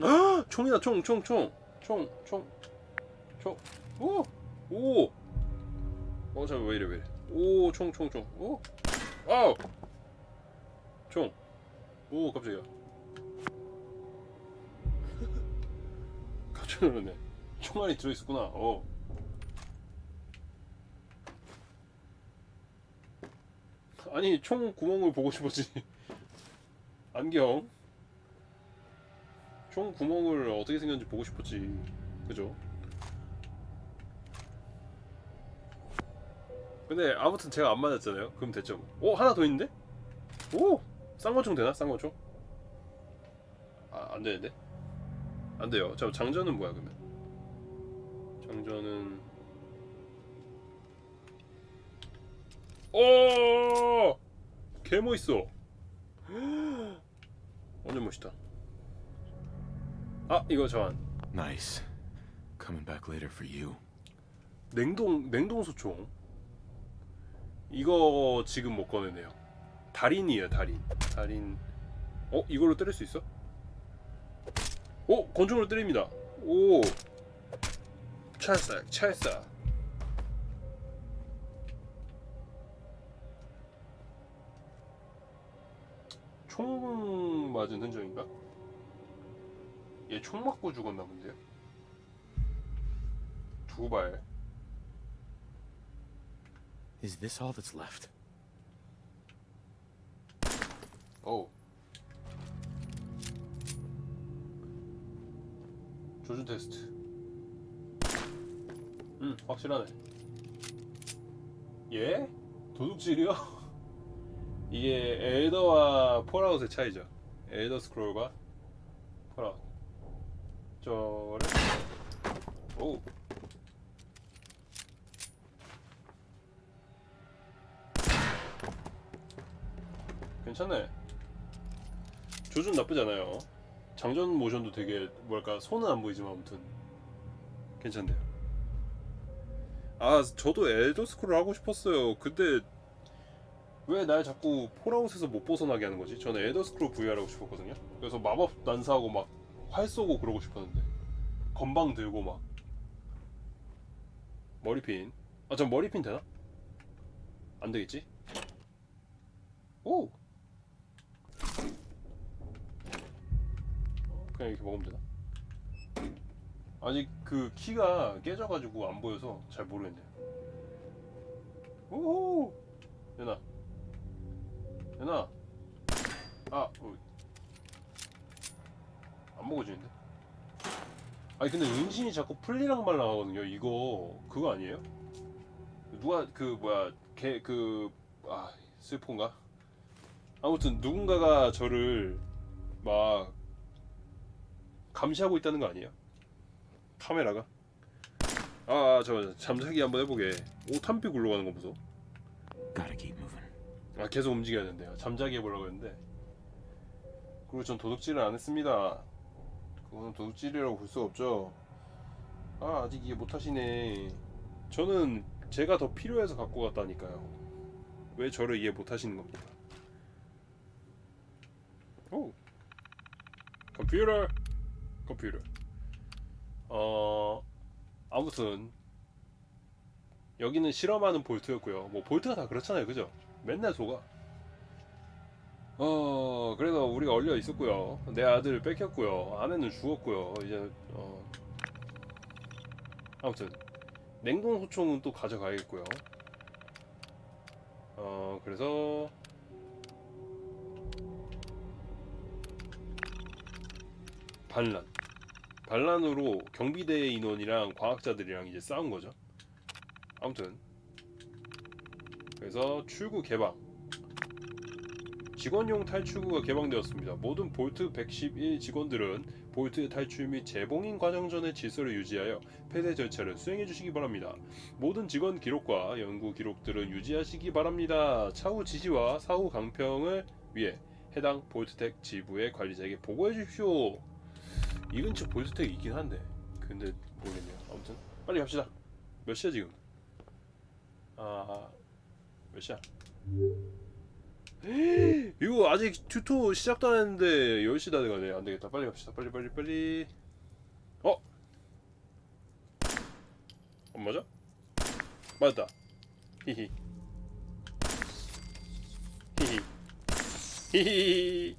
아, 총이다 총 총 총. 총 총. 총. 오! 오! 어 잠깐 왜 이래 왜 이래. 오총 총 총오! 아우! 총오 깜짝이야. 깜짝 놀랐네. 총알이 들어있었구나. 어. 아니 총 구멍을 보고 싶었지. 안경 총 구멍을 어떻게 생겼는지 보고 싶었지 그죠? 근데 아무튼 제가 안 맞았잖아요 그럼 됐죠 오 하나 더 있는데? 오! 쌍권총 되나? 쌍권총? 아 안되는데? 안돼요 저 장전은 뭐야 그러면 장전은 오! 개 멋있어 완전 멋있다 아 이거 저한 Nice. Coming back later for you. 냉동 냉동 소총 이거 지금 못 꺼내네요 달인이에요 달인 달인 어 이걸로 때릴 수 있어? 오 권총으로 때립니다 오 찰싹 찰싹 총 맞은 흔적인가? 얘 총 맞고 죽었나 본데요? 두 발. Is this all that's left? 오. 조준 테스트. 음, 확실하네. 예? 도둑질이요? 이게 엘더와 폴아웃의 차이죠. 엘더 스크롤과. 저를 오. 괜찮네. 조준 나쁘지 않아요. 장전 모션도 되게 뭐랄까 손은 안 보이지만 아무튼 괜찮네요. 아 저도 엘더 스크롤 하고 싶었어요. 근데 왜 날 자꾸 폴아웃에서 못 벗어나게 하는 거지? 저는 엘더 스크롤 VR하고 싶었거든요. 그래서 마법 난사하고 막 활 쏘고 그러고 싶었는데 건방 들고 막 머리핀. 아 전 머리핀 되나? 안 되겠지? 오. 그냥 이렇게 먹으면 되나? 아직 그 키가 깨져가지고 안 보여서 잘 모르겠네요. 오호! 연아. 연아. 아, 어. 안 먹어지는데? 아니 근데 은신이 자꾸 풀리랑 말랑 하거든요. 이거 그거 아니에요? 누가 그 뭐야 걔 그 아 슬폰가? 아무튼 누군가가 저를 막 감시하고 있다는 거 아니에요? 카메라가? 아, 저 잠자기 한번 해보게. 오, 탐비 굴러가는 거 보소. 아, 계속 움직여야 된대요. 잠자기 해보려고 했는데. 그리고 전 도둑질을 안 했습니다. 그거는 도둑질이라고 볼 수 없죠. 아, 아직 이해 못하시네. 저는 제가 더 필요해서 갖고 갔다니까요. 왜 저를 이해 못하시는 겁니까? 오, 컴퓨터, 컴퓨터. 어, 아무튼 여기는 실험하는 볼트였고요. 뭐 볼트가 다 그렇잖아요, 그죠? 맨날 속아. 어, 그래서 우리가 얼려 있었고요. 내 아들 뺏겼고요. 아내는 죽었고요. 이제 어, 아무튼 냉동 소총은 또 가져가야겠고요. 어, 그래서 반란. 반란으로 경비대 인원이랑 과학자들이랑 이제 싸운 거죠. 아무튼 그래서 출구 개방. 직원용 탈출구가 개방되었습니다. 모든 볼트 111 직원들은 볼트 탈출 및 재봉인 과정 전의 질서를 유지하여 폐쇄 절차를 수행해 주시기 바랍니다. 모든 직원 기록과 연구 기록들은 유지하시기 바랍니다. 차후 지시와 사후 강평을 위해 해당 볼트텍 지부의 관리자에게 보고해 주십시오. 이 근처 볼트텍 있긴 한데 근데 모르겠네요. 아무튼 빨리 갑시다. 몇 시야 지금? 아, 몇 시야? 이거 아직 튜토 시작도 안 했는데 10시 다 돼가네. 안 되겠다. 빨리 갑시다. 빨리 빨리 빨리. 어? 안 맞아? 맞다. 히히. 히히. 히히.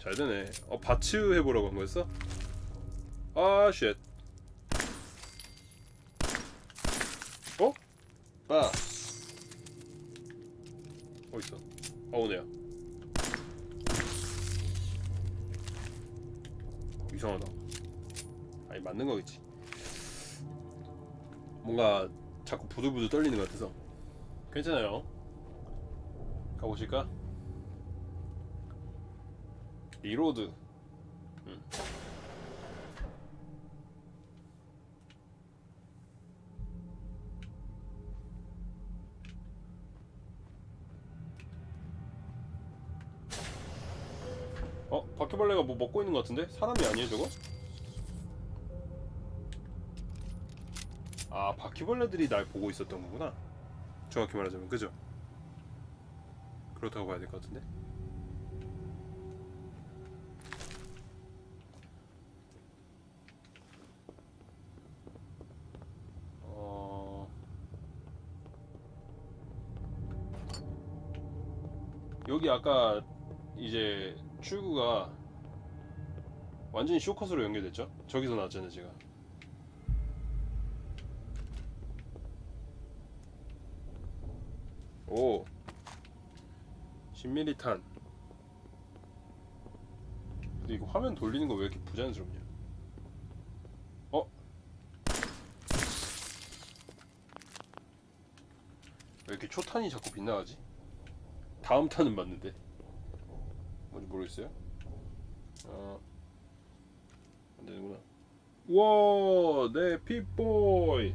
잘 되네. 어 바츠 해보라고 한 거였어? 아쉣. 어? 빠 어딨어? 아 오네요 이상하다 아니 맞는 거겠지 뭔가 자꾸 부들부들 떨리는 것 같아서 괜찮아요 가보실까? 리로드 음. 어? 바퀴벌레가 뭐 먹고 있는 것 같은데? 사람이 아니에요 저거? 아 바퀴벌레들이 날 보고 있었던 거구나 정확히 말하자면 그죠? 그렇다고 봐야 될 것 같은데? 어... 여기 아까 이제 출구가 완전히 쇼컷으로 연결됐죠? 저기서 나왔잖아요 제가. 오. 10mm 탄. 근데 이거 화면 돌리는 거 왜 이렇게 부자연스럽냐? 어? 왜 이렇게 초탄이 자꾸 빗나가지? 다음 탄은 맞는데. 뭔지 모르겠어요? 어 안 되는구나. 우와 네 핏보이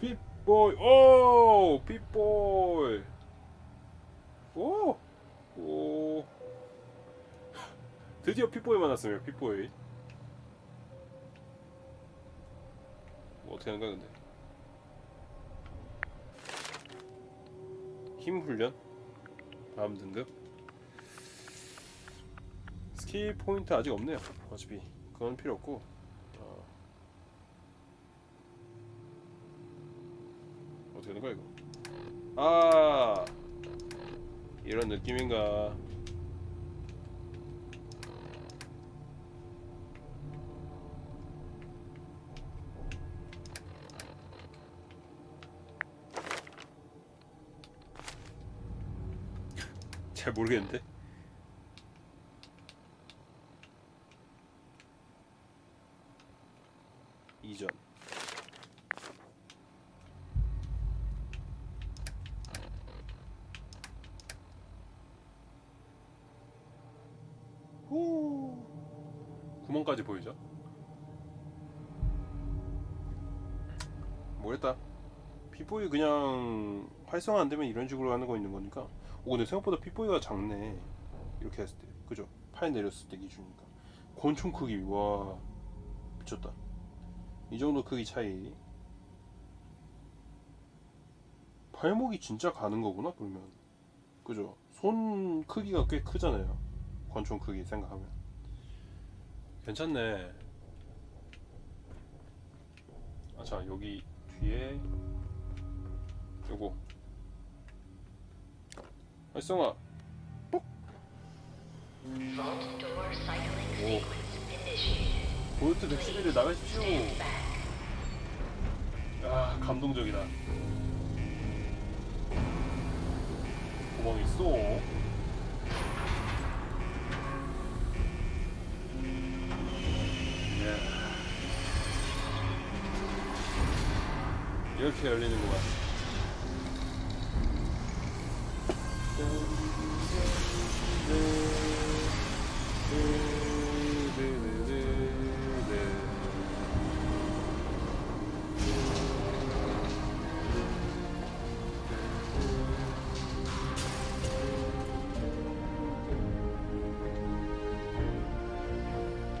핏보이 오 핏보이 오! 오 드디어 핏보이 만났어요 핏보이 뭐 어떻게 하는 거야 근데? 힘 훈련? 다음 등급 스킬 포인트 아직 없네요. 어차피 그건 필요 없고. 어. 어떻게 하는 거야 이거? 아! 이런 느낌인가? 잘 모르겠는데 이전 후 구멍까지 보이죠? 모르겠다 핏보이 그냥 활성화 안 되면 이런 식으로 하는 거 있는 거니까. 오 근데 생각보다 핏보이가 작네. 이렇게 했을 때. 그죠? 팔 내렸을 때 기준이니까. 권총 크기. 와 미쳤다. 이 정도 크기 차이. 발목이 진짜 가는 거구나 그러면. 그죠? 손 크기가 꽤 크잖아요. 권총 크기 생각하면 괜찮네 아 자 여기 뒤에 요거 활성화 뽁 오. 볼트 111에 나가십시오. 아 감동적이다 구멍이 쏙 이렇게 열리는구만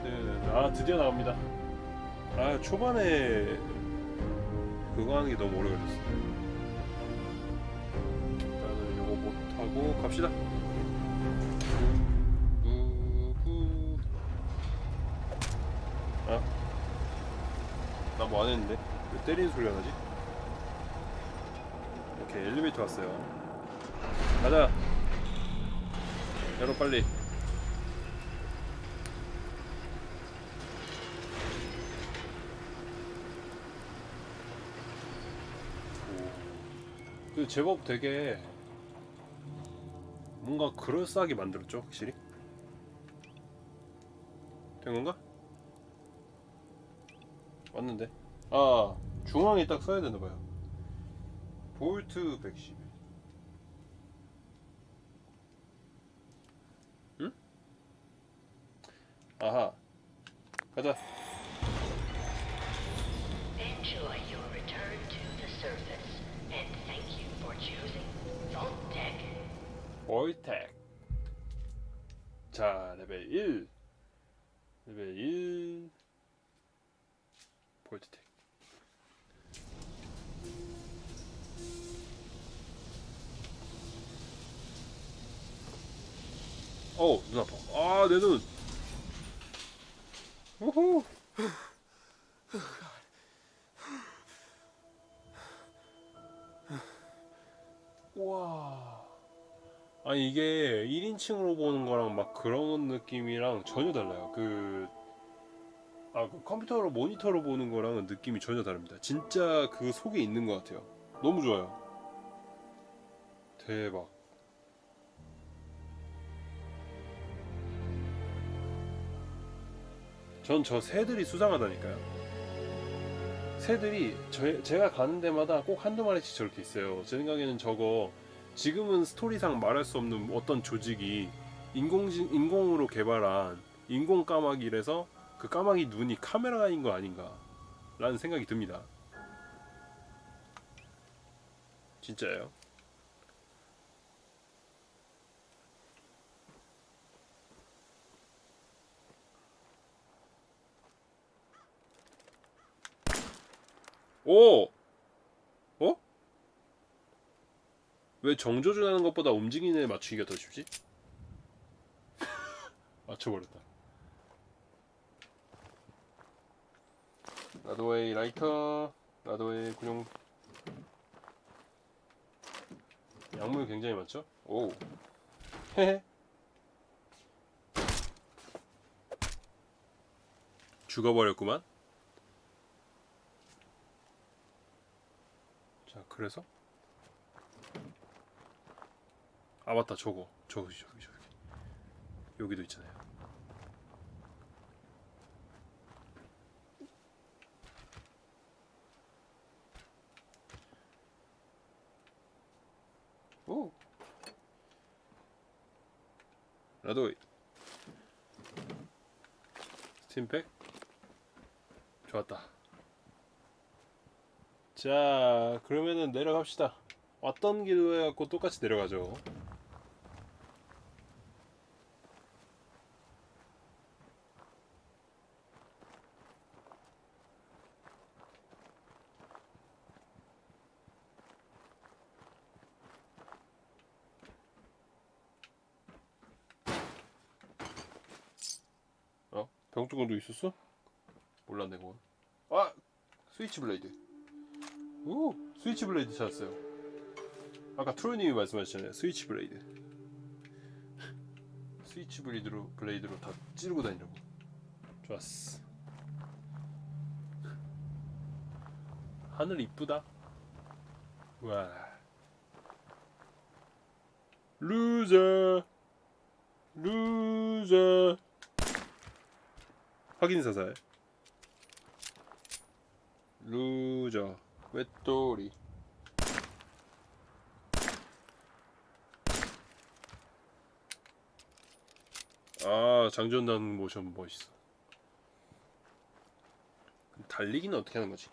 네, 아 드디어 나옵니다. 아 초반에 그거 하는 게 너무 오래 걸렸어. 일단은 오 갑시다. 우후. 아, 나 뭐 안 했는데 왜 때리는 소리가 나지? 오케이 엘리베이터 왔어요. 가자. 열어 빨리. 제법 되게 뭔가 그럴싸하게 만들었죠 확실히? 된 건가? 맞는데. 아 중앙에 딱 써야 되나 봐요. 볼트 110 응? 아하. 가자. Enjoy 볼텍 자 레벨 1 레벨 1 볼트텍 어우 눈 아파. 아 내 눈. 우후. 와 아니 이게 1인칭으로 보는 거랑 막 그런 느낌이랑 전혀 달라요. 그, 아, 그 컴퓨터로 모니터로 보는 거랑은 느낌이 전혀 다릅니다. 진짜 그 속에 있는 것 같아요. 너무 좋아요. 대박. 전 저 새들이 수상하다니까요. 새들이 저, 제가 가는 데마다 꼭 한두 마리씩 저렇게 있어요. 제 생각에는 저거 지금은 스토리상 말할 수 없는 어떤 조직이 인공지, 인공으로 개발한 인공 까마귀라서 그 까마귀 눈이 카메라인 거 아닌가 라는 생각이 듭니다. 진짜예요. 오! 어? 왜 정조준 하는 것보다 움직이는 애 맞추기가 더 쉽지? 맞춰버렸다. 나도의 라이터, 나도의 군용. 약물 굉장히 많죠? 오. 헤헤. 죽어버렸구만. 자, 그래서 아 맞다 저거 저기 저기 저기. 여기도 있잖아요. 오! 나도 스팀팩 좋았다. 자 그러면은 내려갑시다. 왔던 길로 해갖고 똑같이 내려가죠 어? 병뚜껑도 있었어? 몰랐네 그건. 아! 스위치 블레이드. 오! 스위치 블레이드 찾았어요. 아까 트로님이 말씀하셨잖아요. 스위치 블레이드. 스위치 블레이드로 블레이드로 다 찌르고 다니려고. 좋았어. 하늘 이쁘다. 와. 루저! 루저 확인 사살 루저. 외톨이 아 장전단 모션 멋있어. 달리기는 어떻게 하는 거지?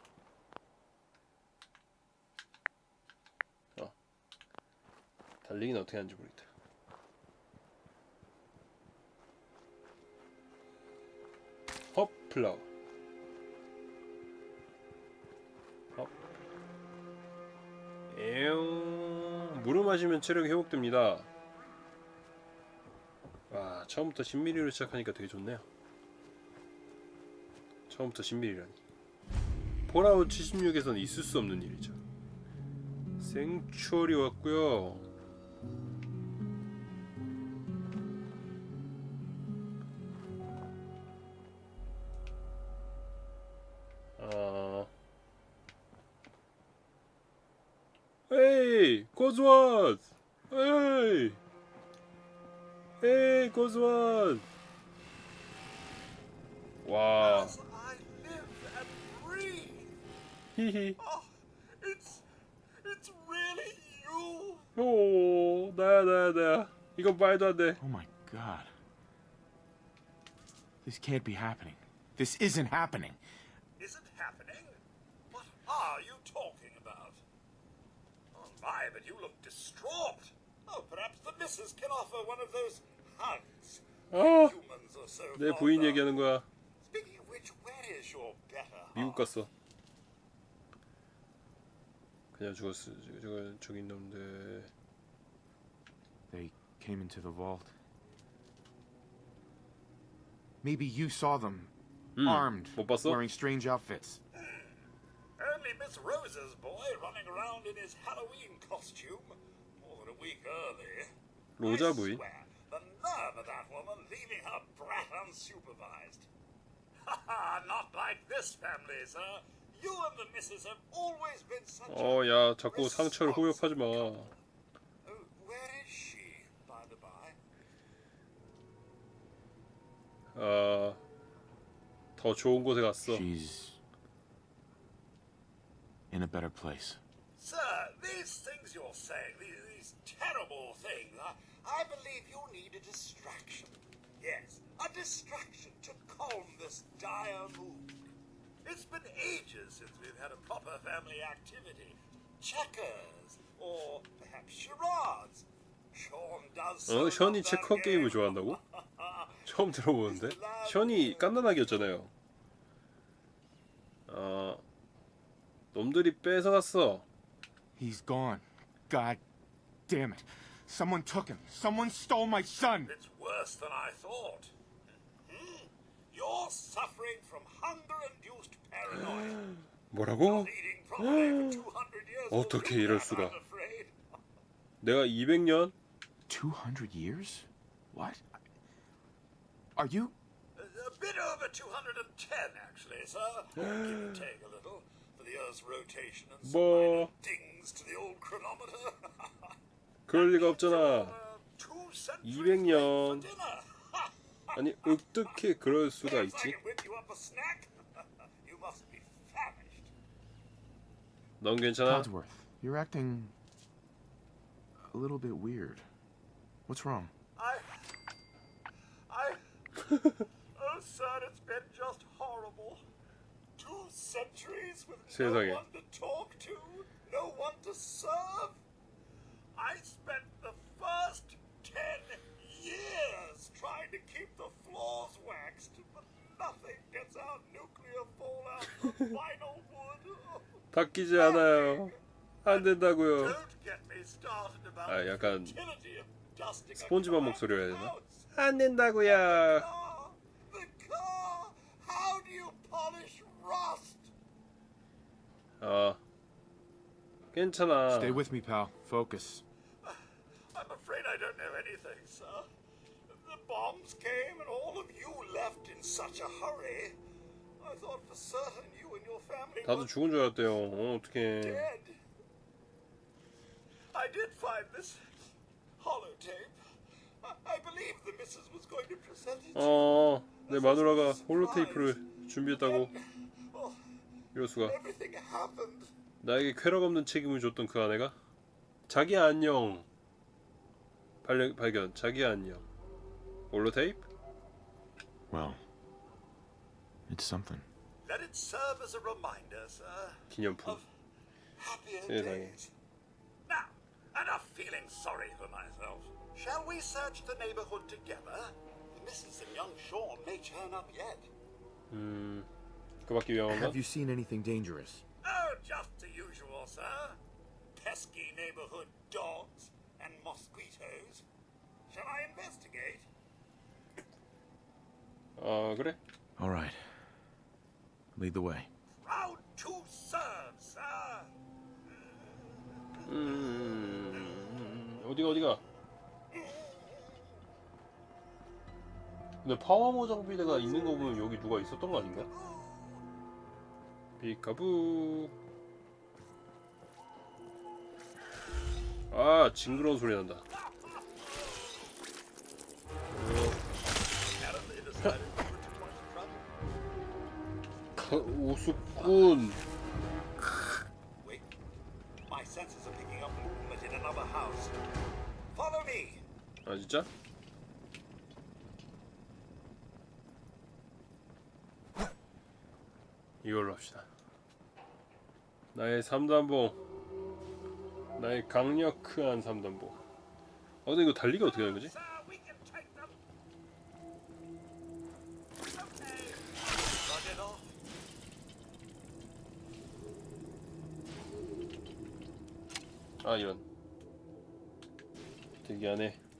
어. 달리기는 어떻게 하는지 모르겠다 플라워. 어? 에용 물을 마시면 체력이 회복됩니다. 와 처음부터 10mm로 시작하니까 되게 좋네요. 처음부터 10mm라니. 폴아웃 76에서는 있을 수 없는 일이죠. 생츄얼이 왔고요. 헤이, 고즈원! 헤이! 헤이, 고즈원! 와, As I live and breathe. 히히. Oh, it's it's really you. 오, 나야, 나야, 나야. 이건 말도 안 돼. Oh my god. This can't be happening. This isn't happening. Isn't happening? What are you talking about? Oh my, but you look distraught. Oh, perhaps the missus can offer one of those hugs. 아, Humans are so 내 fond 부인 of. 얘기하는 거야. Speaking of which, where is your better 미국 half? 갔어. 그냥 죽었어. 저거 저기 놈들. They came into the vault. Maybe you saw them armed, 못 봤어? wearing strange outfits. Only Miss Rose's boy running around in his Halloween costume. More than a week early. 로자 I 부인. swear, the nerve of that woman leaving her brat unsupervised. Ha ha, not like this family, sir. You and the missus have always been such 어, a... 야, 자꾸 상처를 호협하지 마. Oh, where is she, by the by? 아, 더 좋은 곳에 갔어. She's in a better place. Sir, these things you're saying, these, these terrible things, I, I believe you need a distraction. Yes, a distraction to calm this dire mood. It's been ages since we've had a proper family activity. Checkers, or perhaps charades. Sean does so 어, 션이 love that 체커 게임을 game. 좋아한다고? 처음 들어보는데? 션이 깐난아기였잖아요. 놈들이 뺏어갔어. He's gone. God damn it. Someone took him. Someone stole my son. It's worse than I thought. Hmm? You're suffering from hunger-induced paranoia. 뭐라고? Leading probably for 200 years. will 어떻게 do 이럴 that, 수가. I'm afraid. 내가 200년? 200 years? What? Are you? A a bit over 210, actually, sir. Give or take a little for the Earth's rotation and some 뭐. minor dings to the old chronometer. 그럴 리가 없잖아. Uh, two centuries 200 late 년. for dinner. 아니, 어떻게 그럴 수가 Perhaps I 있지? can whip you up a snack. you must be famished. 넌 괜찮아? Codsworth, you're acting a little bit weird. What's wrong? I. I. oh, sir, it's been just horrible. Two centuries with 세상에. no one to talk to, no one to serve. I spent the first ten years trying to keep the floors waxed, but nothing gets out nuclear fallout from vinyl wood. 바뀌지 않아요. 안 된다고요. Don't get me started about 아, 약간 the futility of dusting a 스폰지밥 car 목소리로 해야 되나? 안 된다고요. car, the car. How do you polish rust? 아, 괜찮아. Stay with me, pal. Focus. I'm afraid I don't know anything, sir. The bombs came and all of you left in such a hurry. I thought for certain you and your family 다들 were 죽은 줄 알았대요. 어, 어떡해. dead. I did find this holotape. I, I believe the missus was going to present it. 어, 내 마누라가 홀로테이프를 준비했다고. Oh, 이럴 수가. everything happened. 나에게 쾌락 없는 책임을 줬던 그 아내가 자기야 안녕. 발견, 발견. 자기야 안녕. 홀로테이프? Well, it's something. Let it serve as a reminder, sir, 기념품. of happier 세상에. days. Now, enough feeling sorry for myself. Shall we search the neighborhood together? The missus and young Sean may turn up yet. 음, 그밖에 위험한가? Have you seen anything dangerous? Oh, just the usual, sir. Pesky neighborhood dogs and mosquitoes. Shall I investigate? 아 그래? All right. Lead the way. Proud to serve, sir. 음 어디가 어디가? 근데 파워모 장비대가 있는 거 보면 여기 누가 있었던 거 아닌가? 비카부 아 징그러운 소리 난다 me. 아 진짜? 이걸로 합시다 나의 3단봉 나의 강력한 3단봉 아 근데 이거 달리기 어떻게 하는 거지? Take them. Okay. Run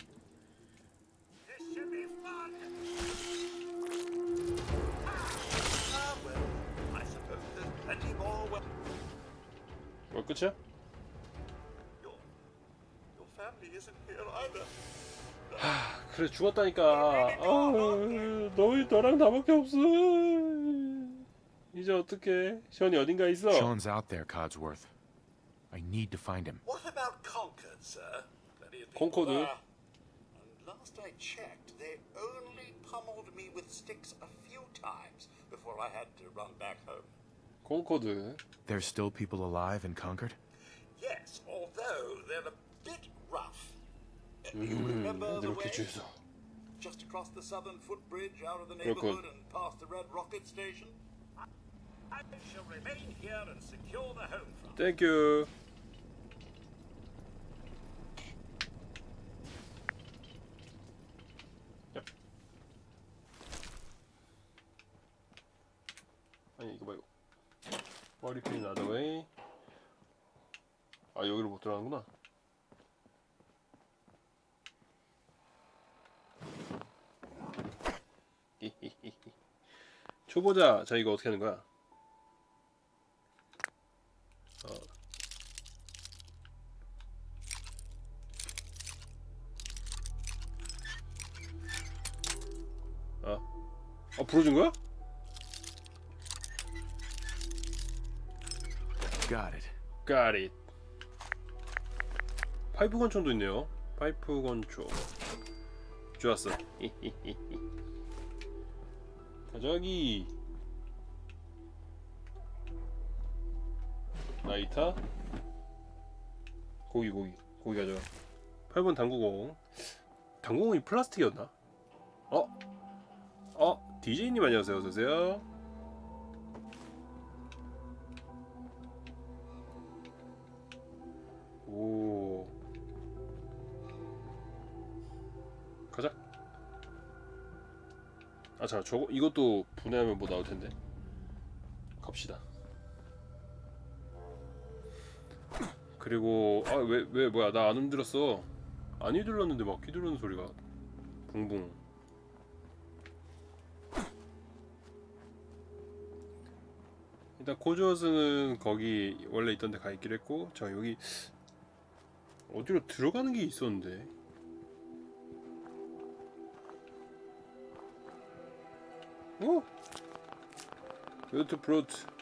그래 죽었다니까 아 너희 너랑 나밖에 없어 이제 어떡해 션이 어딘가 있어 Sean's out there, Codsworth. I need to find him. What about Concord, sir? Plenty of Concord, people eh? there. And last I checked, they only pummeled me with sticks a few times before I had to run back home. 콩코드 There's still people alive in Concord? Uh, 음, 이렇게 way? 주소 Just across the southern footbridge out of the Real good. neighborhood and past the Red Rocket Station? I shall remain here and secure the home front. 땡큐 얍. 아니 이거 말고 머리핀 나더웨이 아 여기로 못 들어가는구나 초보자 자 이거 어떻게 하는 거야 아, 아 불어준 거야? Got it. Got it. 파이프 권총도 있네요. 파이프 권총. 좋았어. 가 자기. 나이타. 고기 고기 고기 가져가. 8번 당구공. 당구공이 플라스틱이었나? 어? 어? DJ님 안녕하세요. 어서 오세요. 오. 가자. 아, 자, 저거 이것도 분해하면 뭐 나올 텐데. 갑시다. 그리고 아, 왜 왜 뭐야? 나 안 흔들었어. 안 휘둘렀는데 막 휘두르는 소리가 붕붕. 일단 코즈워스는 거기 원래 있던 데 가 있기로 했고 자 여기 어디로 들어가는 게 있었는데 오! 요트 프로트